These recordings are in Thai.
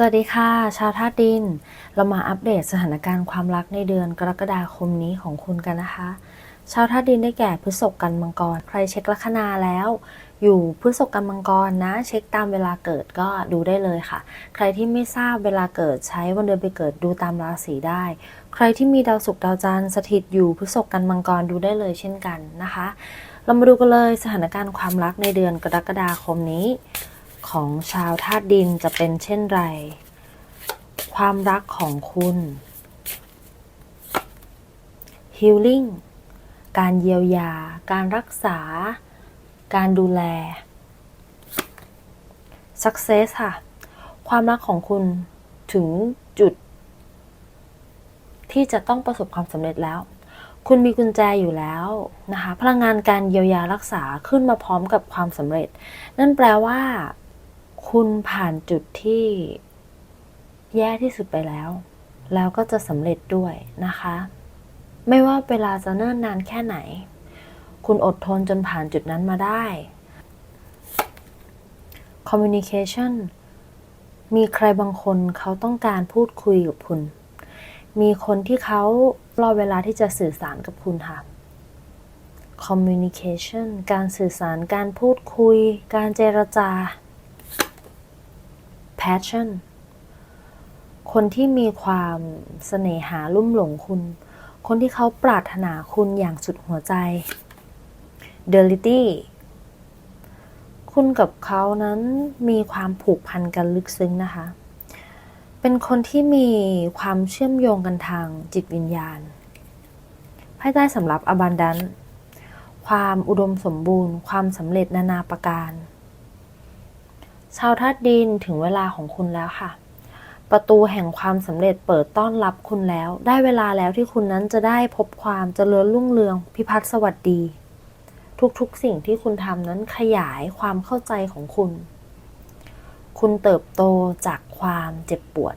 สวัสดีค่ะ ชาวธาตุดิน เรามาอัปเดตสถานการณ์ความรักในเดือนกรกฎาคมนี้ของคุณกันนะคะ ชาวธาตุดินได้แก่พฤษภกันมังกร ใครเช็คลัคนาแล้ว อยู่พฤษภกันมังกรนะ เช็คตามเวลาเกิดก็ดูได้เลยค่ะ ใครที่ไม่ทราบเวลาเกิดใช้วันเดือนไปเกิดดูตามราศีได้ ใครที่มีดาวศุกร์ดาวจันทร์สถิตอยู่พฤษภกันมังกรดูได้เลยเช่นกันนะคะ เรามาดูกันเลยสถานการณ์ความรักในเดือนกรกฎาคมนี้ ของชาวธาตุดินจะเป็นเช่นไร ความรักของคุณ healing การเยียวยา การรักษา การดูแล success ค่ะ ความรักของคุณถึงจุด ที่จะต้องประสบความสำเร็จแล้ว คุณมีกุญแจอยู่แล้วนะคะ พลังงานการเยียวยารักษาขึ้นมาพร้อมกับความสำเร็จ นั่นแปลว่า คุณผ่านจุดที่แย่ที่สุดไปแล้ว แล้วก็จะสำเร็จด้วยนะคะ ไม่ว่าเวลาจะเนิ่นนานแค่ไหน คุณอดทนจนผ่านจุดนั้นมาได้ communication มีใครบางคนเขาต้องการพูดคุยกับคุณ มีคนที่เขารอเวลาที่จะสื่อสารกับคุณค่ะ communication การสื่อสารการพูดคุย การเจรจา passion คนที่มีความเสน่หาลุ่มหลงคุณ คนที่เขาปรารถนาคุณอย่างสุดหัวใจ d e l i t y คุณกับเขานั้นมีความผูกพันกันลึกซึ้งนะคะ เป็นคนที่มีความเชื่อมโยงกันทางจิตวิญญาณ ภายใต้สำหรับ abundance ความอุดมสมบูรณ์ ความสำเร็จนานาประการ ชาวธาตุดินถึงเวลาของคุณแล้วค่ะ ประตูแห่งความสำเร็จเปิดต้อนรับคุณแล้ว ได้เวลาแล้วที่คุณนั้นจะได้พบความเจริญรุ่งเรือง พิพัฒน์สวัสดี ทุกๆสิ่งที่คุณทำนั้นขยายความเข้าใจของคุณ คุณเติบโตจากความเจ็บปวด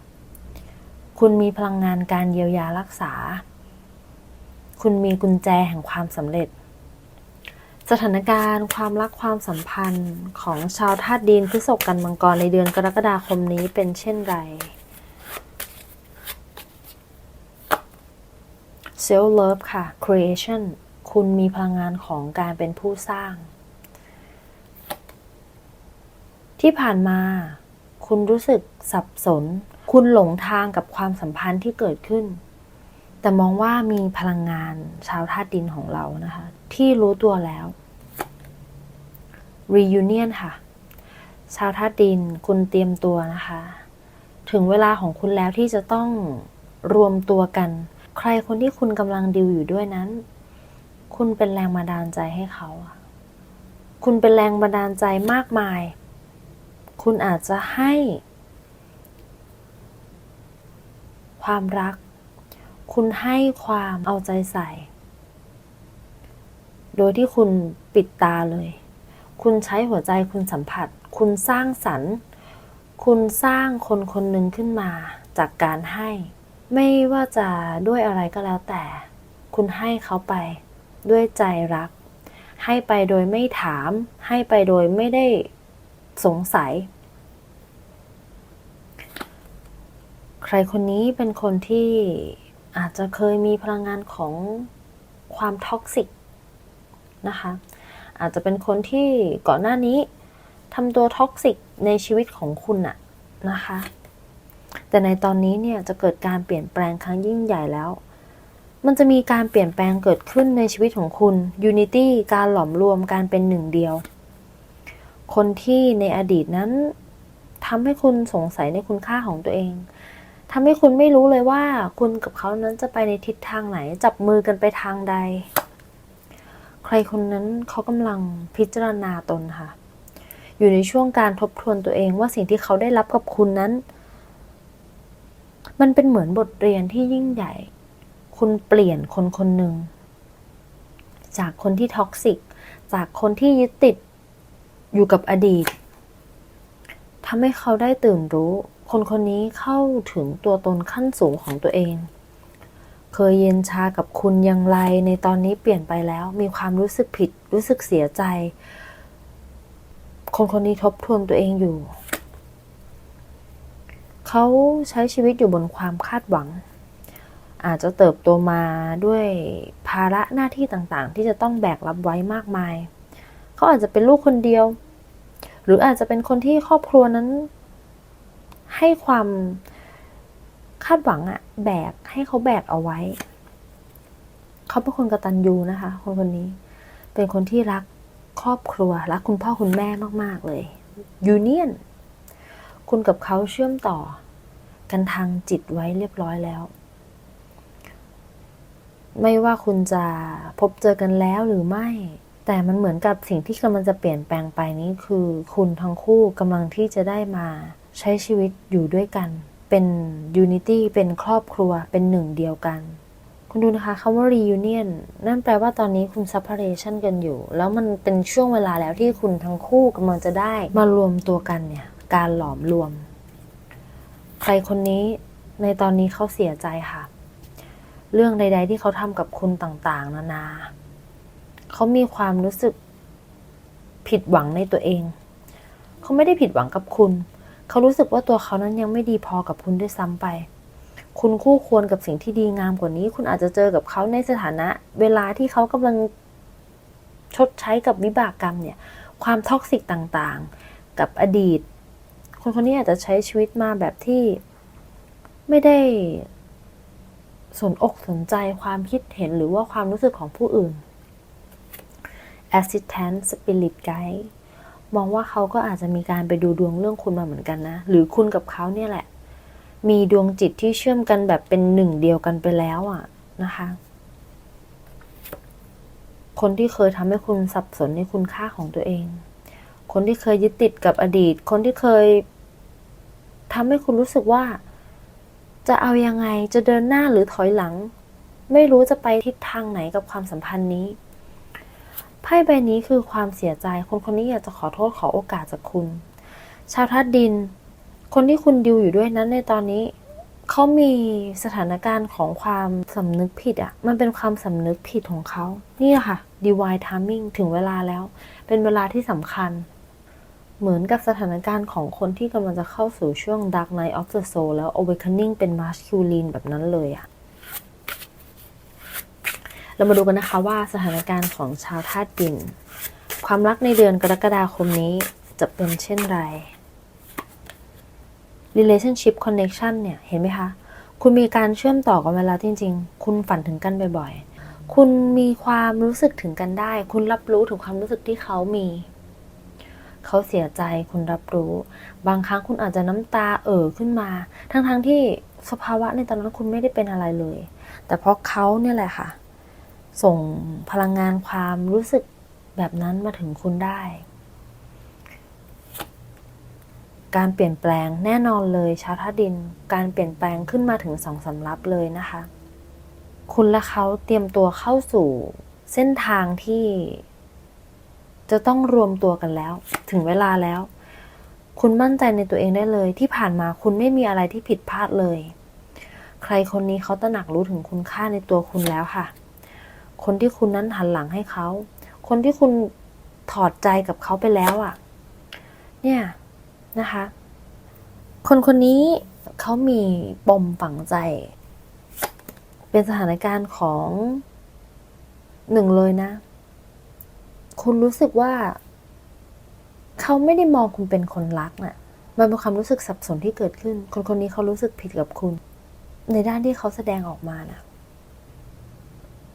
คุณมีพลังงานการเยียวยารักษา คุณมีกุญแจแห่งความสำเร็จ สถานการณ์ความรักความสัมพันธ์ของชาวธาตุดินพฤษภกันมังกรในเดือนกรกฎาคมนี้เป็นเช่นไร self love ค่ะ creation คุณมีพลังงานของการเป็นผู้สร้าง ที่ผ่านมา คุณรู้สึกสับสน คุณหลงทางกับความสัมพันธ์ที่เกิดขึ้น แต่มองว่ามีพลังงานชาวธาตุดินของเรานะคะ ที่รู้ตัวแล้ว reunion ค่ะ ชาวธาตุดินคุณเตรียมตัวนะคะ ถึงเวลาของคุณแล้วที่จะต้องรวมตัวกัน ใครคนที่คุณกำลังดิวอยู่ด้วยนั้น คุณเป็นแรงบันดาลใจให้เขา คุณเป็นแรงบันดาลใจมากมาย คุณอาจจะให้ ความรัก คุณให้ความเอาใจใส่ โดยที่คุณปิดตาเลย คุณใช้หัวใจคุณสัมผัส คุณสร้างสรรค์ คุณสร้างคนคนหนึ่งขึ้นมาจากการให้ ไม่ว่าจะด้วยอะไรก็แล้วแต่ คุณให้เขาไปด้วยใจรัก ให้ไปโดยไม่ถาม ให้ไปโดยไม่ได้สงสัย ใครคนนี้เป็นคนที่อาจจะเคยมีพลังงานของความท็อกซิกนะคะ อาจจะเป็นคนที่ก่อนหน้านี้ทำตัวท็อกซิกในชีวิตของคุณอะนะคะ แต่ในตอนนี้เนี่ยจะเกิดการเปลี่ยนแปลงครั้งยิ่งใหญ่แล้ว มันจะมีการเปลี่ยนแปลงเกิดขึ้นในชีวิตของคุณ Unity การหลอมรวมการเป็นหนึ่งเดียว คนที่ในอดีตนั้นทำให้คุณสงสัยในคุณค่าของตัวเองทำให้คุณไม่รู้เลยว่าคุณกับเขานั้นจะไปในทิศทางไหน จับมือกันไปทางใด รคนนั้นเขากำลังพิจารณาตนค่ะ อยู่ในช่วงการทบทวนตัวเองว่าสิ่งที่เขาได้รับกับคุณนั้น มันเป็นเหมือนบทเรียนที่ยิ่งใหญ่ คุณเปลี่ยนคนคนหนึ่ง จากคนที่ท็อกซิก จากคนที่ยึดติดอยู่กับอดีตทำให้เขาได้ตื่นรู้ คนคนนี้เข้าถึงตัวตนขั้นสูงของตัวเอง เคยเย็นชากับคุณอย่างไร ในตอนนี้เปลี่ยนไปแล้ว มีความรู้สึกผิด รู้สึกเสียใจ คนคนนี้ทบทวนตัวเองอยู่ เขาใช้ชีวิตอยู่บนความคาดหวัง อาจจะเติบโตมาด้วยภาระหน้าที่ต่างๆ ที่จะต้องแบกรับไว้มากมาย เขาอาจจะเป็นลูกคนเดียว หรืออาจจะเป็นคนที่ครอบครัวนั้น ให้ความ คาดหวังอะแบกให้เขาแบกเอาไว้ เขาเป็นคนกระตันยูนะคะ คนคนนี้ เป็นคนที่รักครอบครัว รักคุณพ่อคุณแม่มาก ๆ เลยยูเนียนคุณกับเขาเชื่อมต่อ กันทางจิตไว้เรียบร้อยแล้ว ไม่ว่าคุณจะพบเจอกันแล้วหรือไม่ แต่มันเหมือนกับสิ่งที่กำลังจะเปลี่ยนแปลงไปนี้คือ คุณทั้งคู่กำลังที่จะได้มาใช้ชีวิตอยู่ด้วยกัน เป็นยูนิตี้เป็นครอบครัวเป็นหนึ่งเดียวกัน คุณดูนะคะคำว่า reunion นั่นแปลว่าตอนนี้คุณ separation กันอยู่ แล้วมันเป็นช่วงเวลาแล้วที่คุณทั้งคู่กำลังจะได้มารวมตัวกันเนี่ย การหลอมรวม ใครคนนี้ในตอนนี้เขาเสียใจค่ะ เรื่องใด ๆ ที่เขาทำกับคุณต่างๆ นานาเขามีความรู้สึกผิดหวังในตัวเอง เขาไม่ได้ผิดหวังกับคุณ เขารู้สึกว่าตัวเขานั้นยังไม่ดีพอกับคุณด้วยซ้ำไป คุณคู่ควรกับสิ่งที่ดีงามกว่านี้ คุณอาจจะเจอกับเขาในสถานะ เวลาที่เขากำลังชดใช้กับวิบากกรรมเนี่ย ความท็อกซิกต่างๆ กับอดีต คนคนนี้อาจจะใช้ชีวิตมาแบบที่ไม่ได้สนอกสนใจความคิดเห็นหรือว่าความรู้สึกของผู้อื่น Assistant Spirit Guide มองว่าเขาก็อาจจะมีการไปดูดวงเรื่องคุณมาเหมือนกันนะ หรือคุณกับเขาเนี่ยแหละ มีดวงจิตที่เชื่อมกันแบบเป็นหนึ่งเดียวกันไปแล้วอะนะคะ คนที่เคยทำให้คุณสับสนในคุณค่าของตัวเอง คนที่เคยยึดติดกับอดีต คนที่เคยทำให้คุณรู้สึกว่า จะเอายังไงจะเดินหน้าหรือถอยหลัง ไม่รู้จะไปทิศทางไหนกับความสัมพันธ์นี้ ไพ่ใบนี้คือความเสียใจ คนคนนี้อยากจะขอโทษขอโอกาสจากคุณ ชาวธาตุดิน คนที่คุณดิวอยู่ด้วยนั้นในตอนนี้ เขามีสถานการณ์ของความสำนึกผิดอะ่ะ มันเป็นความสำนึกผิดของเขา นี่ค่ะ divine timing ถึงเวลาแล้ว เป็นเวลาที่สำคัญ เหมือนกับสถานการณ์ของคนที่กำลังจะเข้าสู่ช่วง dark night of the soul แล้ว awakening เป็น masculine แบบนั้นเลยอะ่ะ เรามาดูกันนะคะว่าสถานการณ์ของชาวธาตุดิน ความรักในเดือนกรกฎาคมนี้จะเป็นเช่นไร relationship connection เนี่ย เห็นไหมคะ คุณมีการเชื่อมต่อกันเวลาจริง ๆ คุณฝันถึงกันบ่อยๆ คุณมีความรู้สึกถึงกันได้ คุณรับรู้ถึงความรู้สึกที่เขามี เขาเสียใจคุณรับรู้ บางครั้งคุณอาจจะน้ำตาเอ่อขึ้นมา ทั้งๆทที่สภาวะในตอนนั้นคุณไม่ได้เป็นอะไรเลย แต่เพราะเขาเนี่ยแหละค่ะ ส่งพลังงานความรู้สึกแบบนั้นมาถึงคุณได้ การเปลี่ยนแปลงแน่นอนเลยชาวธาดิน การเปลี่ยนแปลงขึ้นมาถึงสองสำรับเลยนะคะ คุณและเขาเตรียมตัวเข้าสู่เส้นทางที่จะต้องรวมตัวกันแล้ว ถึงเวลาแล้ว คุณมั่นใจในตัวเองได้เลย ที่ผ่านมาคุณไม่มีอะไรที่ผิดพลาดเลย ใครคนนี้เขาตระหนักรู้ถึงคุณค่าในตัวคุณแล้วค่ะ คนที่คุณนั้นหันหลังให้เขา คนที่คุณถอดใจกับเขาไปแล้วอะ่ะ เนี่ยนะคะ คนคนนี้เขามีปมฝังใจ เป็นสถานการณ์ของหนึ่งเลยนะ คุณรู้สึกว่า เขาไม่ได้มองคุณเป็นคนรักน่ะ มันเป็นความรู้สึกสับสนที่เกิดขึ้น คนคนนี้เขารู้สึกผิดกับคุณ ในด้านที่เขาแสดงออกมานะ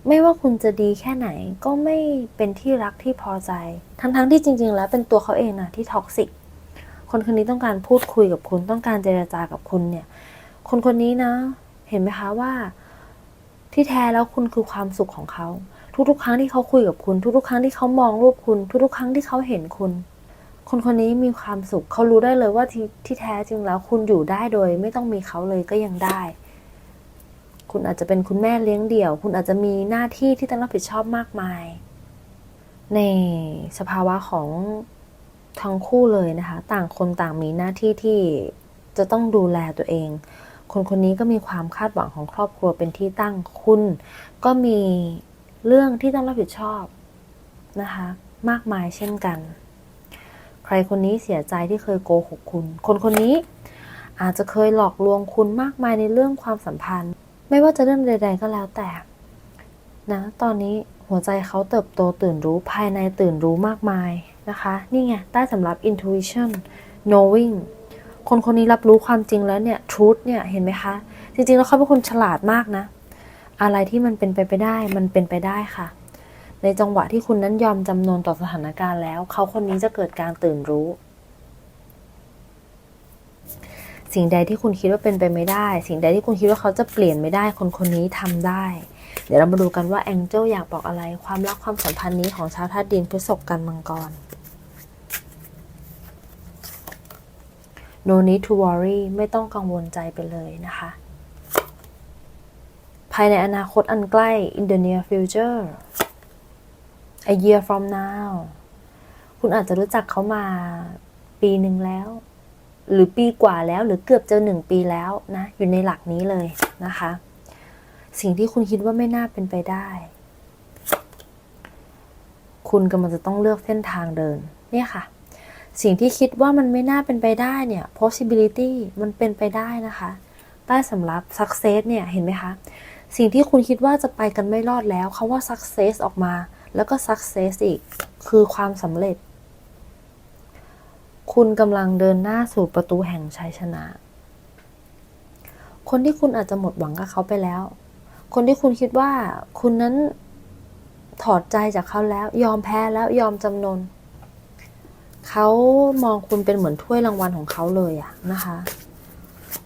ไม่ว่าคุณจะดีแค่ไหนก็ไม่เป็นที่รักที่พอใจ ทั้งๆที่จริง ๆ แล้วเป็นตัวเขาเองนะที่ท็อกซิกคนคนนี้ต้องการพูดคุยกับคุณต้องการเจรจากับคุณเนี่ย คนคนนี้นะ เห็นไหมคะว่า ที่แท้แล้วคุณคือความสุขของเขา ทุกๆ ครั้งที่เขาคุยกับคุณ ทุกๆ ครั้งที่เขามองรูปคุณ ทุกๆ ครั้งที่เขาเห็นคุณ คนคนนี้มีความสุขเขารู้ได้เลยว่าที่ที่แท้จริงแล้วคุณอยู่ได้โดย ไม่ต้องมีเขาเลยก็ยังได้ คุณอาจจะเป็นคุณแม่เลี้ยงเดี่ยว คุณอาจจะมีหน้าที่ที่ต้องรับผิดชอบมากมาย ในสภาวะของทั้งคู่เลยนะคะ ต่างคนต่างมีหน้าที่ที่จะต้องดูแลตัวเอง คนคนนี้ก็มีความคาดหวังของครอบครัวเป็นที่ตั้งคุณ ก็มีเรื่องที่ต้องรับผิดชอบนะคะ มากมายเช่นกัน ใครคนนี้เสียใจที่เคยโกหกคุณ คนคนนี้อาจจะเคยหลอกลวงคุณมากมายในเรื่องความสัมพันธ์ ไม่ว่าจะเรื่องใด ๆ ก็แล้วแต่นะตอนนี้หัวใจเขาเติบโตตื่นรู้ภายในตื่นรู้มากมายนะคะ นี่ไง ใต้สำหรับ intuition knowing คนคนนี้รับรู้ความจริงแล้วเนี่ย truth เนี่ย เห็นไหมคะ จริง ๆ แล้วเขาเป็นคนฉลาดมากนะ อะไรที่มันเป็นไปไปได้มันเป็นไปได้ค่ะ ในจังหวะที่คุณนั้นยอมจำนนต่อสถานการณ์แล้ว เขาคนนี้จะเกิดการตื่นรู้ สิ่งใดที่คุณคิดว่าเป็นไปไม่ได้ สิ่งใดที่คุณคิดว่าเขาจะเปลี่ยนไม่ได้ คนคนนี้ทำได้ เดี๋ยวเรามาดูกันว่าแองเจิลอยากบอกอะไร ความรักความสัมพันธ์นี้ของชาวธาตุดินพฤษภกันมังกร no need to worry ไม่ต้องกังวลใจไปเลยนะคะ ภายในอนาคตอันใกล้ in the near future a year from now คุณอาจจะรู้จักเขามาปีหนึ่งแล้ว หรือปีกว่าแล้วหรือเกือบจะหนึ่งปีแล้วนะ อยู่ในหลักนี้เลยนะคะ สิ่งที่คุณคิดว่าไม่น่าเป็นไปได้ คุณกำลังจะต้องเลือกเส้นทางเดิน เนี่ยค่ะ สิ่งที่คิดว่ามันไม่น่าเป็นไปได้เนี่ย possibility มันเป็นไปได้นะคะ ใต้สำรับ success เนี่ย เห็นไหมคะ สิ่งที่คุณคิดว่าจะไปกันไม่รอดแล้วเขาว่า success ออกมา แล้วก็ success อีก คือความสำเร็จ คุณกำลังเดินหน้าสู่ประตูแห่งชัยชนะ คนที่คุณอาจจะหมดหวังกับเขาไปแล้ว คนที่คุณคิดว่าคุณนั้นถอดใจจากเขาแล้ว ยอมแพ้แล้วยอมจำนน เขามองคุณเป็นเหมือนถ้วยรางวัลของเขาเลยอะนะคะ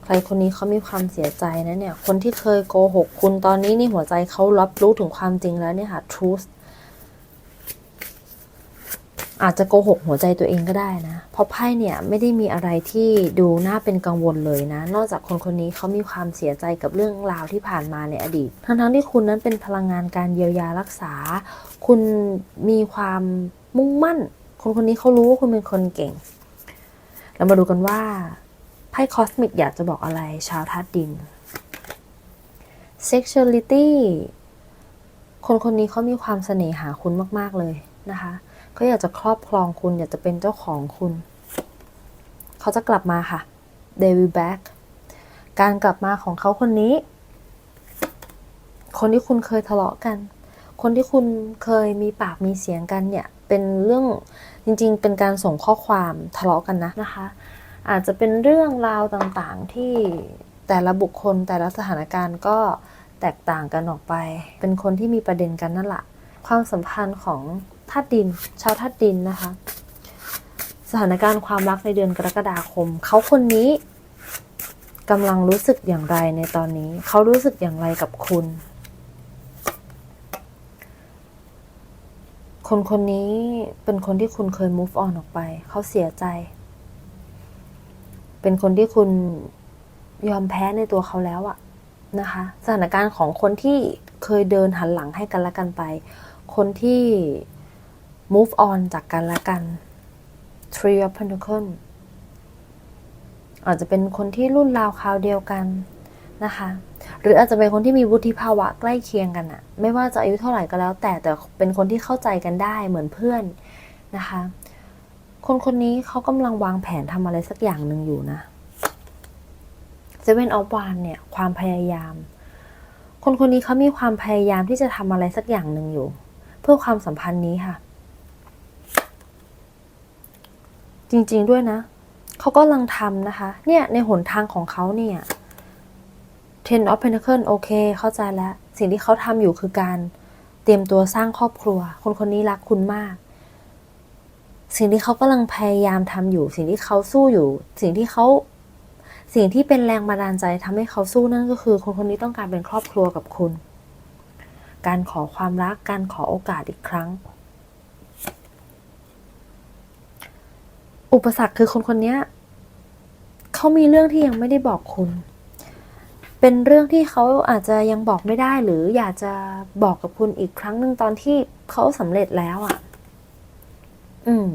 ใครคนนี้เขามีความเสียใจนะเนี่ย คนที่เคยโกหกคุณตอนนี้นี่หัวใจเขารับรู้ถึงความจริงแล้วเนี่ยค่ะ truth อาจจะโกหกหัวใจตัวเองก็ได้นะ เพราะไพ่เนี่ยไม่ได้มีอะไรที่ดูน่าเป็นกังวลเลยนะ นอกจากคนคนนี้เขามีความเสียใจกับเรื่องราวที่ผ่านมาในอดีต ทั้งๆที่คุณนั้นเป็นพลังงานการเยียวยารักษา คุณมีความมุ่งมั่น คนคนนี้เขารู้ว่าคุณเป็นคนเก่ง เรามาดูกันว่าไพ่คอสมิกอยากจะบอกอะไรชาวธาตุดิน sexuality คนคนนี้เขามีความเสน่หาคุณมาก ๆ เลยนะคะ เขาอยากจะครอบครองคุณ อยากจะเป็นเจ้าของคุณ เขาจะกลับมาค่ะ they will back การกลับมาของเขาคนนี้ คนที่คุณเคยทะเลาะกัน คนที่คุณเคยมีปากมีเสียงกันเนี่ย เป็นเรื่องจริง ๆ เป็นการส่งข้อความทะเลาะกันนะนะคะ อาจจะเป็นเรื่องราวต่างๆที่แต่ละบุคคลแต่ละสถานการณ์ก็แตกต่างกันออกไป เป็นคนที่มีประเด็นกันนั่นแหละ ความสัมพันธ์ของ ธาตุดิน ชาวธาตุดินนะคะ สถานการณ์ความรักในเดือนกรกฎาคม เขาคนนี้กำลังรู้สึกอย่างไรในตอนนี้ เขารู้สึกอย่างไรกับคุณ คนคนนี้เป็นคนที่คุณเคย move on ออกไป เขาเสียใจ เป็นคนที่คุณยอมแพ้ในตัวเขาแล้วอะนะคะ สถานการณ์ของคนที่เคยเดินหันหลังให้กันและกันไป คนที่ move on จากกันและกัน Three of Pentacles อาจจะเป็นคนที่รุ่นราวคราวเดียวกันนะคะ หรืออาจจะเป็นคนที่มีวุฒิภาวะใกล้เคียงกันอะไม่ว่าจะอายุเท่าไหร่ก็แล้ว แต่แต่เป็นคนที่เข้าใจกันได้เหมือนเพื่อนนะคะ คนคนนี้เขากำลังวางแผนทำอะไรสักอย่างหนึ่งอยู่นะ Seven of Wands เนี่ยความพยายาม คนคนนี้เขามีความพยายามที่จะทำอะไรสักอย่างหนึ่งอยู่ เพื่อความสัมพันธ์นี้ค่ะ จริง ๆด้วยนะเขาก็กำลังทำนะคะ เนี่ยในหนทางของเขาเนี่ย Ten of Pentacles โอเค เข้าใจแล้ว สิ่งที่เขาทำอยู่คือการเตรียมตัวสร้างครอบครัว คนคนนี้รักคุณมาก สิ่งที่เขากำลังพยายามทำอยู่ สิ่งที่เขาสู้อยู่ สิ่งที่เขาสิ่งที่เป็นแรงบันดาลใจทำให้เขาสู้นั่นก็คือ คนคนนี้ต้องการเป็นครอบครัวกับคุณ การขอความรัก การขอโอกาสอีกครั้ง อุปสรรคคือคนคนนี้เขามีเรื่องที่ยังไม่ได้บอกคุณ เป็นเรื่องที่เขาอาจจะยังบอกไม่ได้ หรืออยากจะบอกกับคุณอีกครั้งหนึ่งตอนที่เขาสำเร็จแล้วอะ่ะ อืม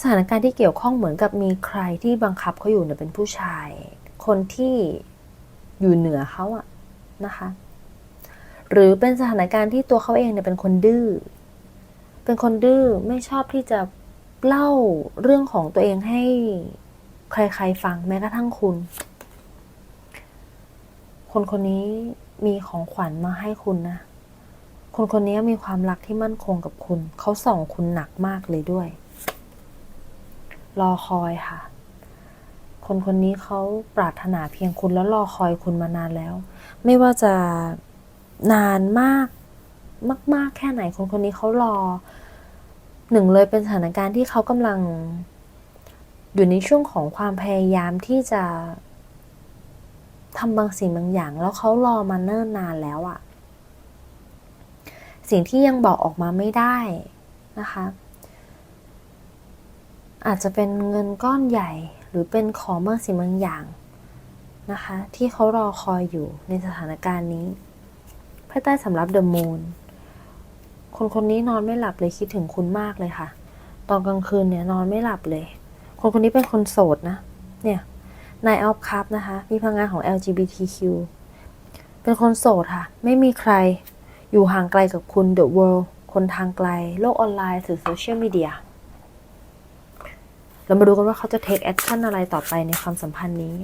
สถานการณ์ที่เกี่ยวข้องเหมือนกับมีใครที่บังคับเขาอยู่เนี่ยเป็นผู้ชาย คนที่อยู่เหนือเขาอะนะคะ หรือเป็นสถานการณ์ที่ตัวเขาเองเนี่ยเป็นคนดื้อเป็นคนดื้อไม่ชอบที่จะ เล่าเรื่องของตัวเองให้ใครๆฟังแม้กระทั่งคุณ คนคนนี้มีของขวัญมาให้คุณนะ คนคนนี้มีความรักที่มั่นคงกับคุณ เขาส่องคุณหนักมากเลยด้วย รอคอยค่ะ คนคนนี้เขาปรารถนาเพียงคุณแล้วรอคอยคุณมานานแล้ว ไม่ว่าจะนานมาก มาก ๆ แค่ไหน คนคนนี้เขารอ หนึ่งเลยเป็นสถานการณ์ที่เขากำลัง อยู่ในช่วงของความพยายามที่จะทำบางสิ่งบางอย่าง แล้วเขารอมาเนิ่นนานแล้วอะสิ่งที่ยังบอกออกมาไม่ได้นะคะ อาจจะเป็นเงินก้อนใหญ่หรือเป็นของบางสิ่งบางอย่างนะคะ ที่เขารอคอยอยู่ในสถานการณ์นี้ไพ่ใต้สำหรับเดอะมูน คนคนนี้นอนไม่หลับเลยคิดถึงคุณมากเลยค่ะ ตอนกลางคืนเนี่ยนอนไม่หลับเลย คนคนนี้เป็นคนโสดนะ เนี่ยนายออฟคัพนะคะ มีพลังงานของ LGBTQ เป็นคนโสดค่ะ ไม่มีใครอยู่ห่างไกลกับคุณ The World คนทางไกล โลกออนไลน์สื่อโซเชียลมีเดียเรามาดูกันว่าเขาจะ take action อะไรต่อไปในความสัมพันธ์นี้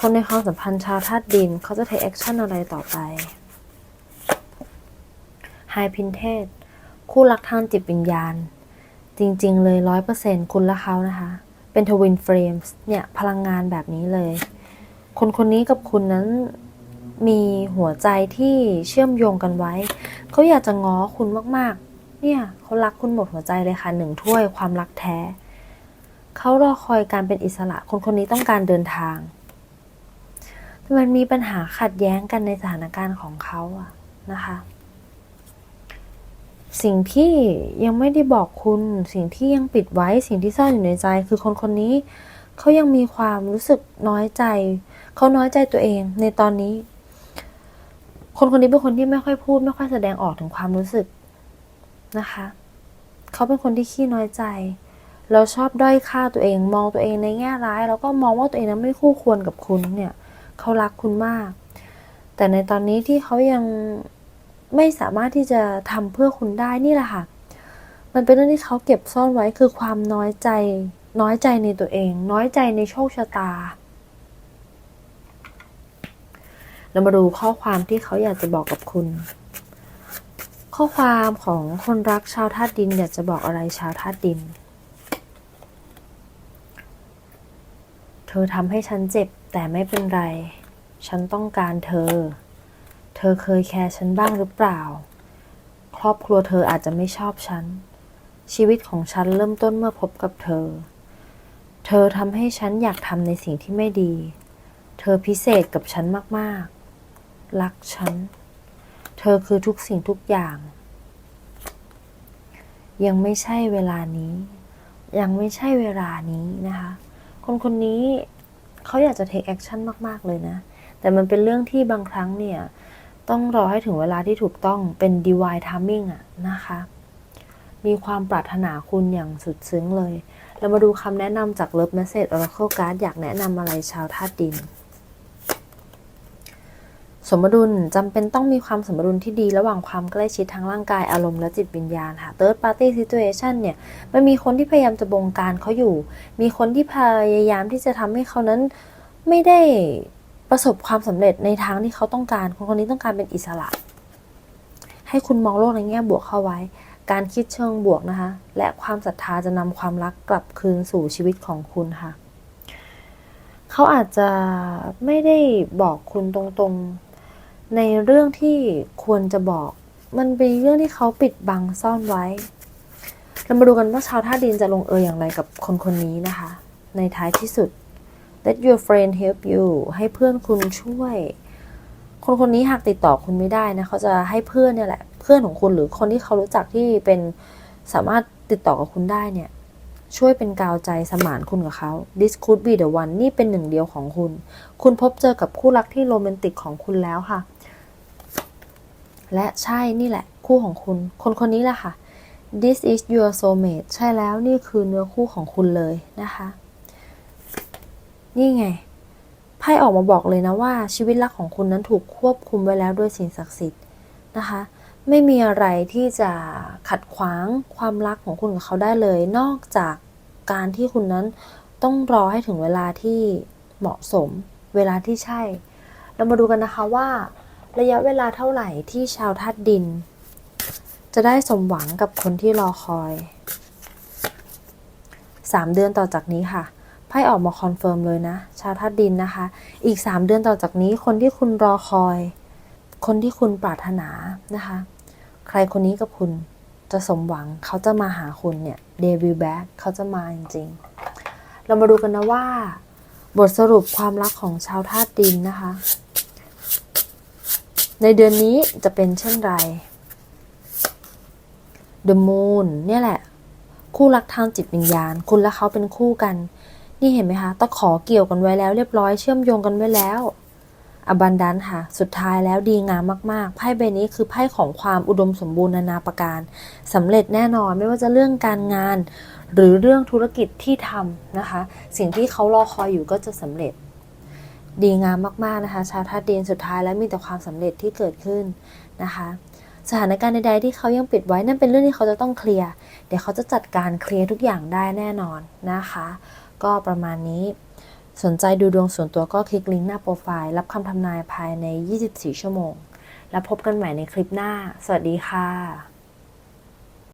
คนในความสัมพันธ์ชาวธาตุดิน เขาจะ take action อะไรต่อไป High p i n t e d คู่รักทางจิตวิญญาณ จริง ๆ เลยร้อยเปอร์เซ็นคุณและเขานะคะ เป็นทวินเฟรมส์เนี่ย พลังงานแบบนี้เลย คนคนนี้กับคุณนั้นมีหัวใจที่เชื่อมโยงกันไว้ เขาอยากจะง้อคุณมากๆ เนี่ยเขารักคุณหมดหัวใจเลยค่ะหนึ่งถ้วยความรักแท้ เขารอคอยการเป็นอิสระ คนคนนี้ต้องการเดินทางแต่มันมีปัญหาขัดแย้งกันในสถานการณ์ของเขาอะนะคะ สิ่งที่ยังไม่ได้บอกคุณ สิ่งที่ยังปิดไว้ สิ่งที่ซ่อนอยู่ในใจ คือคนคนนี้ เขายังมีความรู้สึกน้อยใจ เขาน้อยใจตัวเองในตอนนี้ คนคนนี้เป็นคนที่ไม่ค่อยพูด ไม่ค่อยแสดงออกถึงความรู้สึกนะคะ เขาเป็นคนที่ขี้น้อยใจ เราชอบด้อยค่าตัวเอง มองตัวเองในแง่ร้าย แล้วก็มองว่าตัวเองนั้นไม่คู่ควรกับคุณเนี่ย เขารักคุณมาก แต่ในตอนนี้ที่เขายัง ไม่สามารถที่จะทำเพื่อคุณได้นี่แหละค่ะ มันเป็นเรื่องที่เขาเก็บซ่อนไว้คือความน้อยใจ น้อยใจในตัวเอง น้อยใจในโชคชะตา เรามาดูข้อความที่เขาอยากจะบอกกับคุณ ข้อความของคนรักชาวธาตุดิน อยากจะบอกอะไรชาวธาตุดิน เธอทำให้ฉันเจ็บแต่ไม่เป็นไร ฉันต้องการเธอ ธอเคยแคร์ฉันบ้างหรือเปล่า ครอบครัวเธออาจจะไม่ชอบฉัน ชีวิตของฉันเริ่มต้นเมื่อพบกับเธอ เธอทำให้ฉันอยากทำในสิ่งที่ไม่ดี เธอพิเศษกับฉันมากๆ รักฉัน เธอคือทุกสิ่งทุกอย่าง ยังไม่ใช่เวลานี้ ยังไม่ใช่เวลานี้นะคะ คนคนนี้เขาอยากจะ take action มาก ๆ เลยนะ แต่มันเป็นเรื่องที่บางครั้งเนี่ย ต้องรอให้ถึงเวลาที่ถูกต้องเป็น divine timing อะนะคะ มีความปรารถนาคุณอย่างสุดซึ้งเลย เรามาดูคำแนะนำจาก Love Message Oracle Card อยากแนะนำอะไรชาวธาตุดิน สมดุลจำเป็นต้องมีความสมดุลที่ดีระหว่างความใกล้ชิดทางร่างกายอารมณ์และจิตวิญญาณค่ะ Third Party Situation เนี่ย มันมีคนที่พยายามจะบงการเขาอยู่ มีคนที่พยายามที่จะทำให้เขานั้นไม่ได้ ประสบความสำเร็จในทางที่เขาต้องการ คนคนนี้ต้องการเป็นอิสระ ให้คุณมองโลกในแง่บวกเข้าไว้ การคิดเชิงบวกนะคะ และความศรัทธาจะนำความรักกลับคืนสู่ชีวิตของคุณค่ะ เขาอาจจะไม่ได้บอกคุณตรงๆ ในเรื่องที่ควรจะบอก มันเป็นเรื่องที่เขาปิดบังซ่อนไว้ เรามาดูกันว่าชาวท่าดินจะลงเอยอย่างไรกับคนคนนี้นะคะ ในท้ายที่สุด let your friend help you ให้เพื่อนคุณช่วย คนคนนี้หากติดต่อคุณไม่ได้นะเขาจะให้เพื่อนเนี่ยแหละ เพื่อนของคุณหรือคนที่เขารู้จักที่เป็นสามารถติดต่อกับคุณได้เนี่ย ช่วยเป็นกาวใจสมานคุณกับเขา this could be the one นี่เป็นหนึ่งเดียวของคุณ คุณพบเจอกับคู่รักที่โรแมนติกของคุณแล้วค่ะ และใช่นี่แหละ คู่ของคุณ คนคนนี้แหละค่ะ this is your soulmate ใช่แล้วนี่คือเนื้อคู่ของคุณเลยนะคะ นี่ไง ไพ่ออกมาบอกเลยนะว่า ชีวิตรักของคุณนั้นถูกควบคุมไว้แล้วด้วยสิ่งศักดิ์สิทธิ์นะคะ ไม่มีอะไรที่จะขัดขวางความรักของคุณกับเขาได้เลย นอกจากการที่คุณนั้นต้องรอให้ถึงเวลาที่เหมาะสม เวลาที่ใช่ เรามาดูกันนะคะว่า ระยะเวลาเท่าไหร่ที่ชาวธาตุดิน จะได้สมหวังกับคนที่รอคอย 3 เดือนต่อจากนี้ค่ะ พ่ออกมาคอนเฟิร์มเลยนะ ชาวธาตุดินนะคะ อีก 3 เดือนต่อจากนี้คนที่คุณรอคอย คนที่คุณปรารถนานะคะ ใครคนนี้กับคุณจะสมหวังเขาจะมาหาคุณเนี่ยเดวิลแบ็กเขาจะมาจริงๆ เรามาดูกันนะว่า บทสรุปความรักของชาวธาตุดินนะคะ ในเดือนนี้จะเป็นเช่นไร The Moon เนี่ยแหละ คู่รักทางจิตวิญญาณ คุณและเขาเป็นคู่กัน นี่เห็นไหมคะตะขอเกี่ยวกันไว้แล้วเรียบร้อยเชื่อมโยงกันไว้แล้ว อบันดันค่ะ สุดท้ายแล้วดีงามมากๆ ไพ่ใบนี้คือไพ่ของความอุดมสมบูรณ์นานาประการสำเร็จแน่นอนไม่ว่าจะเรื่องการงาน หรือเรื่องธุรกิจที่ทำนะคะ สิ่งที่เขารอคอยอยู่ก็จะสำเร็จดีงามมากๆนะคะ ชาวธาตุดินสุดท้ายแล้วมีแต่ความสำเร็จที่เกิดขึ้นนะคะ สถานการณ์ใดๆที่เขายังปิดไว้นั่นเป็นเรื่องที่เขาจะต้องเคลียร์เดี๋ยวเขาจะจัดการเคลียร์ทุกอย่างได้แน่นอนนะคะ ก็ประมาณนี้ สนใจดูดวงส่วนตัวก็คลิกลิงก์หน้าโปรไฟล์ รับคำทำนายภายใน 24 ชั่วโมง แล้วพบกันใหม่ในคลิปหน้า สวัสดีค่ะ